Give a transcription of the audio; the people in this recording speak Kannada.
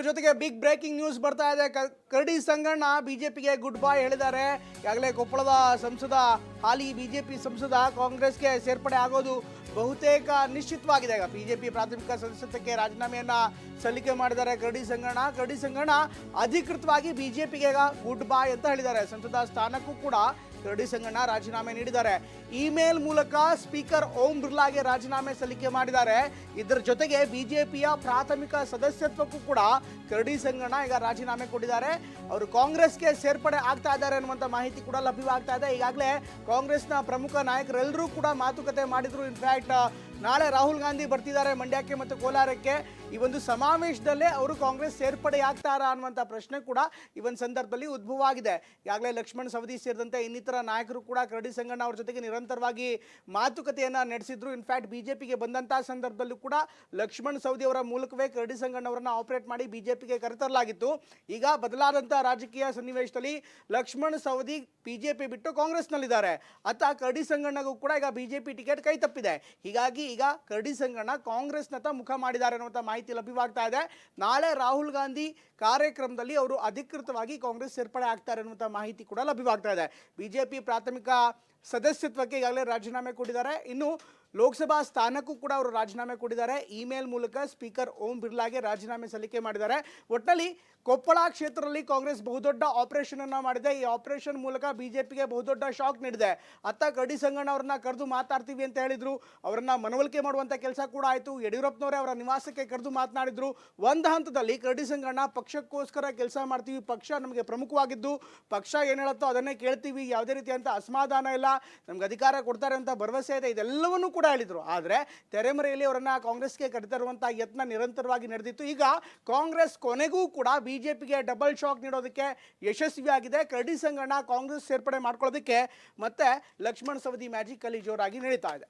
ಇದ್ರ ಜೊತೆಗೆ ಬಿಗ್ ಬ್ರೇಕಿಂಗ್ ನ್ಯೂಸ್ ಬರ್ತಾ ಇದೆ. ಕರಡಿ ಸಂಗಣ್ಣ ಬಿಜೆಪಿಗೆ ಗುಡ್ ಬಾಯ್ ಹೇಳಿದ್ದಾರೆ. ಈಗಾಗಲೇ ಕೊಪ್ಪಳದ ಸಂಸದ, ಹಾಲಿ ಬಿಜೆಪಿ ಸಂಸದ ಕಾಂಗ್ರೆಸ್ಗೆ ಸೇರ್ಪಡೆ ಆಗೋದು ಬಹುತೇಕ ನಿಶ್ಚಿತವಾಗಿದೆ. ಈಗ ಬಿಜೆಪಿ ಪ್ರಾಥಮಿಕ ಸದಸ್ಯತ್ವಕ್ಕೆ ರಾಜೀನಾಮೆಯನ್ನ ಸಲ್ಲಿಕೆ ಮಾಡಿದ್ದಾರೆ ಕರಡಿ ಸಂಗಣ್ಣ. ಕರಡಿ ಸಂಗಣ್ಣ ಅಧಿಕೃತವಾಗಿ ಬಿಜೆಪಿಗೆ ಗುಡ್ ಬಾಯ್ ಅಂತ ಹೇಳಿದ್ದಾರೆ. ಸಂಸದ ಸ್ಥಾನಕ್ಕೂ ಕೂಡ ಕರಡಿ ಸಂಗಣ್ಣ ರಾಜೀನಾಮೆ ನೀಡಿದ್ದಾರೆ. ಇಮೇಲ್ ಮೂಲಕ ಸ್ಪೀಕರ್ ಓಂ ಬಿರ್ಲಾಗೆ ರಾಜೀನಾಮೆ ಸಲ್ಲಿಕೆ ಮಾಡಿದ್ದಾರೆ. ಇದರ ಜೊತೆಗೆ ಬಿಜೆಪಿಯ ಪ್ರಾಥಮಿಕ ಸದಸ್ಯತ್ವಕ್ಕೂ ಕೂಡ ಕರಡಿ ಸಂಗಣ್ಣ ಈಗ ರಾಜೀನಾಮೆ ಕೊಟ್ಟಿದ್ದಾರೆ. ಅವರು ಕಾಂಗ್ರೆಸ್ಗೆ ಸೇರ್ಪಡೆ ಆಗ್ತಾ ಇದ್ದಾರೆ ಅನ್ನುವಂಥ ಮಾಹಿತಿ ಕೂಡ ಲಭ್ಯವಾಗ್ತಾ ಇದೆ. ಈಗಾಗಲೇ ಕಾಂಗ್ರೆಸ್ನ ಪ್ರಮುಖ ನಾಯಕರೆಲ್ಲರೂ ಕೂಡ ಮಾತುಕತೆ ಮಾಡಿದ್ರು. ಇನ್ಫ್ಯಾಕ್ಟ್ ನಾಳೆ ರಾಹುಲ್ ಗಾಂಧಿ ಬರ್ತಿದ್ದಾರೆ ಮಂಡ್ಯಕ್ಕೆ ಮತ್ತು ಕೋಲಾರಕ್ಕೆ. ಈ ಒಂದು ಸಮಾವೇಶದಲ್ಲೇ ಅವರು ಕಾಂಗ್ರೆಸ್ ಸೇರ್ಪಡೆ ಆಗ್ತಾರಾ ಅನ್ನುವಂಥ ಪ್ರಶ್ನೆ ಕೂಡ ಈ ಒಂದು ಸಂದರ್ಭದಲ್ಲಿ ಉದ್ಭವ ಆಗಿದೆ. ಈಗಾಗಲೇ ಲಕ್ಷ್ಮಣ್ ಸವದಿ ಸೇರಿದಂತೆ ಇನ್ನಿತರ ನಾಯಕರು ಕೂಡ ಕರಡಿ ಸಂಗಣ್ಣ ಅವ್ರ ಜೊತೆಗೆ ನಿರಂತರವಾಗಿ ಮಾತುಕತೆಯನ್ನ ನಡೆಸಿದ್ರು. ಇನ್ಫ್ಯಾಕ್ಟ್ ಬಿಜೆಪಿಗೆ ಬಂದಂತಹ ಸಂದರ್ಭದಲ್ಲೂ ಕೂಡ ಲಕ್ಷ್ಮಣ್ ಸವದಿ ಅವರ ಮೂಲಕವೇ ಕರಡಿ ಸಂಗಣ್ಣ ಅವರನ್ನ ಆಪರೇಟ್ ಮಾಡಿ ಬಿಜೆಪಿಗೆ ಕರೆತರಲಾಗಿತ್ತು. ಈಗ ಬದಲಾದಂತಹ ರಾಜಕೀಯ ಸನ್ನಿವೇಶದಲ್ಲಿ ಲಕ್ಷ್ಮಣ್ ಸವದಿ ಬಿಜೆಪಿ ಬಿಟ್ಟು ಕಾಂಗ್ರೆಸ್ನಲ್ಲಿದ್ದಾರೆ. ಅತ್ತ ಕರಡಿ ಸಂಗಣ್ಣಗೂ ಕೂಡ ಈಗ ಬಿಜೆಪಿ ಟಿಕೆಟ್ ಕೈ ತಪ್ಪಿದೆ. ಹೀಗಾಗಿ ಈಗ ಕರಡಿ ಸಂಗಣ್ಣ ಕಾಂಗ್ರೆಸ್ನತ್ತ ಮುಖ ಮಾಡಿದ್ದಾರೆ ಅನ್ನುವಂಥ ಮಾಹಿತಿ ಲಭ್ಯವಾಗ್ತಾ ಇದೆ. ನಾಳೆ ರಾಹುಲ್ ಗಾಂಧಿ ಕಾರ್ಯಕ್ರಮದಲ್ಲಿ ಅವರು ಅಧಿಕೃತವಾಗಿ ಕಾಂಗ್ರೆಸ್ ಸೇರ್ಪಡೆ ಆಗ್ತಾರೆ ಅನ್ನುವಂಥ ಮಾಹಿತಿ ಕೂಡ ಲಭ್ಯವಾಗ್ತಾ ಇದೆ. ಬಿಜೆಪಿ ಪ್ರಾಥಮಿಕ ಸದಸ್ಯತ್ವಕ್ಕೆ ಈಗಾಗಲೇ ರಾಜೀನಾಮೆ ಕೊಟ್ಟಿದ್ದಾರೆ. ಇನ್ನು ಲೋಕಸಭಾ ಸ್ಥಾನಕ್ಕೂ ಕೂಡ ಅವರು ರಾಜೀನಾಮೆ ಕೊಟ್ಟಿದ್ದಾರೆ. ಇಮೇಲ್ ಮೂಲಕ ಸ್ಪೀಕರ್ ಓಂ ಬಿರ್ಲಾಗೆ ರಾಜೀನಾಮೆ ಸಲ್ಲಿಕೆ ಮಾಡಿದ್ದಾರೆ. ಒಟ್ಟಿನಲ್ಲಿ ಕೊಪ್ಪಳ ಕ್ಷೇತ್ರದಲ್ಲಿ ಕಾಂಗ್ರೆಸ್ ಬಹುದೊಡ್ಡ ಆಪರೇಷನ್ ಅನ್ನು ಮಾಡಿದೆ. ಈ ಆಪರೇಷನ್ ಮೂಲಕ ಬಿಜೆಪಿಗೆ ಬಹುದೊಡ್ಡ ಶಾಕ್ ನೀಡಿದೆ. ಅತ್ತ ಕಡಿ ಸಂಗಣ್ಣ ಅವ್ರನ್ನ ಕರೆದು ಮಾತಾಡ್ತೀವಿ ಅಂತ ಹೇಳಿದ್ರು. ಅವರನ್ನ ಮನವೊಲಿಕೆ ಮಾಡುವಂತ ಕೆಲಸ ಕೂಡ ಆಯಿತು. ಯಡಿಯೂರಪ್ಪನವರೇ ಅವರ ನಿವಾಸಕ್ಕೆ ಕರೆದು ಮಾತನಾಡಿದ್ರು. ಒಂದು ಹಂತದಲ್ಲಿ ಕರಡಿ ಸಂಗಣ್ಣ ಪಕ್ಷಕ್ಕೋಸ್ಕರ ಕೆಲಸ ಮಾಡ್ತೀವಿ. ಪಕ್ಷ ನಮಗೆ ಪ್ರಮುಖವಾಗಿದ್ದು, ಪಕ್ಷ ಏನು ಹೇಳುತ್ತೋ ಅದನ್ನೇ ಕೇಳ್ತೀವಿ. ಯಾವುದೇ ರೀತಿಯಂತ ಅಸಮಾಧಾನ ಇಲ್ಲ. ನಮ್ಗೆ ಅಧಿಕಾರ ಕೊಡ್ತಾರೆ ಅಂತ ಭರವಸೆ ಇದೆ, ಇದೆಲ್ಲವನ್ನೂ ಕೂಡ ಹೇಳಿದರು. ಆದರೆ ತೆರೆಮರೆಯಲ್ಲಿ ಅವರನ್ನ ಕಾಂಗ್ರೆಸ್ಗೆ ಕರೆತರುವಂಥ ಯತ್ನ ನಿರಂತರವಾಗಿ ನಡೆದಿತ್ತು. ಈಗ ಕಾಂಗ್ರೆಸ್ ಕೊನೆಗೂ ಕೂಡ ಬಿಜೆಪಿಗೆ ಡಬಲ್ ಶಾಕ್ ನೀಡೋದಕ್ಕೆ ಯಶಸ್ವಿಯಾಗಿದೆ. ಕರಡಿ ಸಂಘಟನಾ ಕಾಂಗ್ರೆಸ್ ಸೇರ್ಪಡೆ ಮಾಡ್ಕೊಳ್ಳೋದಕ್ಕೆ ಮತ್ತೆ ಲಕ್ಷ್ಮಣ್ ಸವದಿ ಮ್ಯಾಜಿಕ್ ಅಲ್ಲಿ ಜೋರಾಗಿ ನಡೀತಾ ಇದೆ.